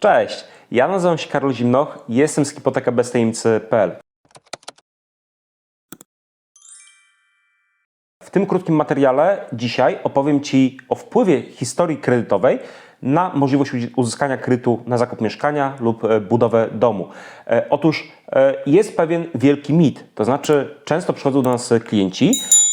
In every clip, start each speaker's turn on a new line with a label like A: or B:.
A: Cześć, ja nazywam się Karol Zimnoch, jestem z hipotekabeztajemnicy.pl. W tym krótkim materiale dzisiaj opowiem Ci o wpływie historii kredytowej na możliwość uzyskania kredytu na zakup mieszkania lub e, budowę domu. E, Otóż e, jest pewien wielki mit, to znaczy często przychodzą do nas klienci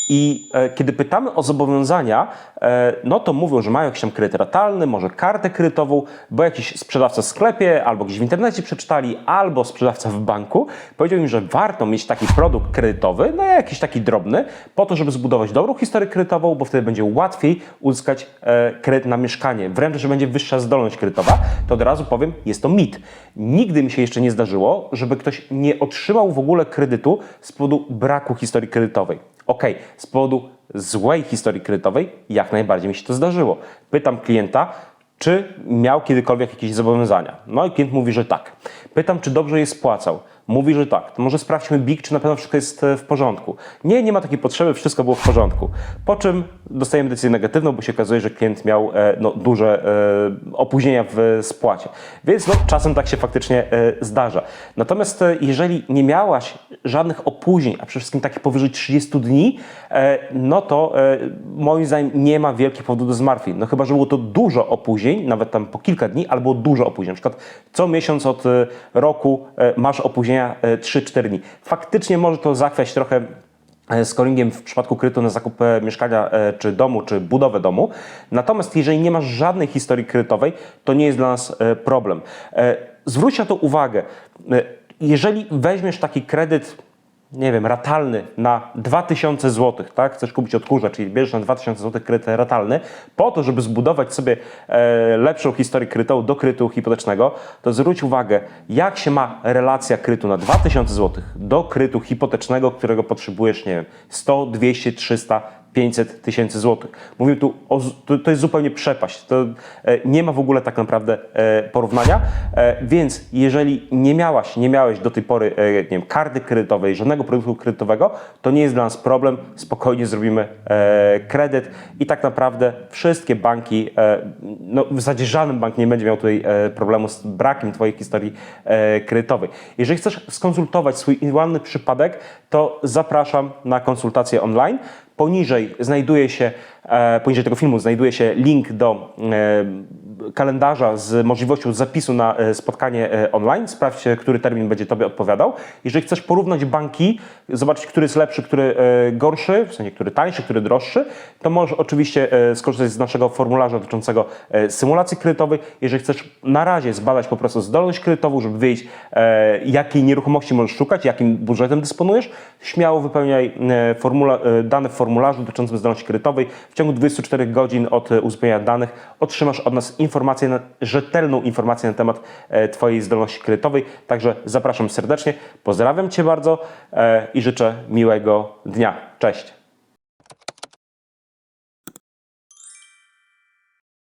A: i e, kiedy pytamy o zobowiązania, e, no to mówią, że mają jakiś tam kredyt ratalny, może kartę kredytową, bo jakiś sprzedawca w sklepie, albo gdzieś w internecie przeczytali, albo sprzedawca w banku powiedział im, że warto mieć taki produkt kredytowy, no jakiś taki drobny, po to, żeby zbudować dobrą historię kredytową, bo wtedy będzie łatwiej uzyskać e, kredyt na mieszkanie, wręcz, że będzie wyższa zdolność kredytowa, to od razu powiem, jest to mit. Nigdy mi się jeszcze nie zdarzyło, żeby ktoś nie otrzymał w ogóle kredytu z powodu braku historii kredytowej. Ok, z powodu złej historii kredytowej jak najbardziej mi się to zdarzyło. Pytam klienta, czy miał kiedykolwiek jakieś zobowiązania. No i klient mówi, że tak. Pytam, czy dobrze je spłacał. Mówi, że tak. To może sprawdźmy BIG, czy na pewno wszystko jest e, w porządku. Nie, nie ma takiej potrzeby, wszystko było w porządku. Po czym dostajemy decyzję negatywną, bo się okazuje, że klient miał e, no, duże e, opóźnienia w spłacie. Więc no, czasem tak się faktycznie zdarza. Natomiast jeżeli nie miałaś żadnych opóźnień, a przede wszystkim takich powyżej 30 dni, no to moim zdaniem nie ma wielkich powodów do zmartwień. No chyba, że było to dużo opóźnień, nawet tam po kilka dni, albo dużo opóźnień. Na przykład co miesiąc od roku masz opóźnienia e, 3-4 dni. Faktycznie może to zachwiać trochę e, scoringiem w przypadku kredytu na zakup e, mieszkania, e, czy domu, czy budowę domu. Natomiast jeżeli nie masz żadnej historii kredytowej, to nie jest dla nas e, problem. E, Zwróć na to uwagę. E, Jeżeli weźmiesz taki kredyt, nie wiem, ratalny na 2000 zł, tak? Chcesz kupić odkurzacz, czyli bierzesz na 2000 zł kredyt ratalny, po to, żeby zbudować sobie e, lepszą historię kredytową do kredytu hipotecznego, to zwróć uwagę, jak się ma relacja kredytu na 2000 zł do kredytu hipotecznego, którego potrzebujesz, nie wiem, 100, 200, 300, 500 tysięcy złotych. Mówię tu, o, to, to jest zupełnie przepaść. To e, nie ma w ogóle tak naprawdę e, porównania. E, więc jeżeli nie miałaś, nie miałeś do tej pory nie wiem, karty kredytowej, żadnego produktu kredytowego, to nie jest dla nas problem. Spokojnie zrobimy kredyt i tak naprawdę wszystkie banki, no w zasadzie żaden bank nie będzie miał tutaj problemu z brakiem Twojej historii kredytowej. Jeżeli chcesz skonsultować swój indywidualny przypadek, to zapraszam na konsultację online. Poniżej znajduje się, e, poniżej tego filmu znajduje się link do e, kalendarza z możliwością zapisu na e, spotkanie e, online. Sprawdź, który termin będzie Tobie odpowiadał. Jeżeli chcesz porównać banki, zobaczyć, który jest lepszy, który e, gorszy, w sensie, który tańszy, który droższy, to możesz oczywiście skorzystać z naszego formularza dotyczącego symulacji kredytowej. Jeżeli chcesz na razie zbadać po prostu zdolność kredytową, żeby wiedzieć, jakiej nieruchomości możesz szukać, jakim budżetem dysponujesz, śmiało wypełniaj formula, dane w formularzu dotyczącym zdolności kredytowej. W ciągu 24 godzin od uzupełnienia danych otrzymasz od nas informację, rzetelną informację na temat e, Twojej zdolności kredytowej. Także zapraszam serdecznie, pozdrawiam Cię bardzo e, i życzę miłego dnia. Cześć!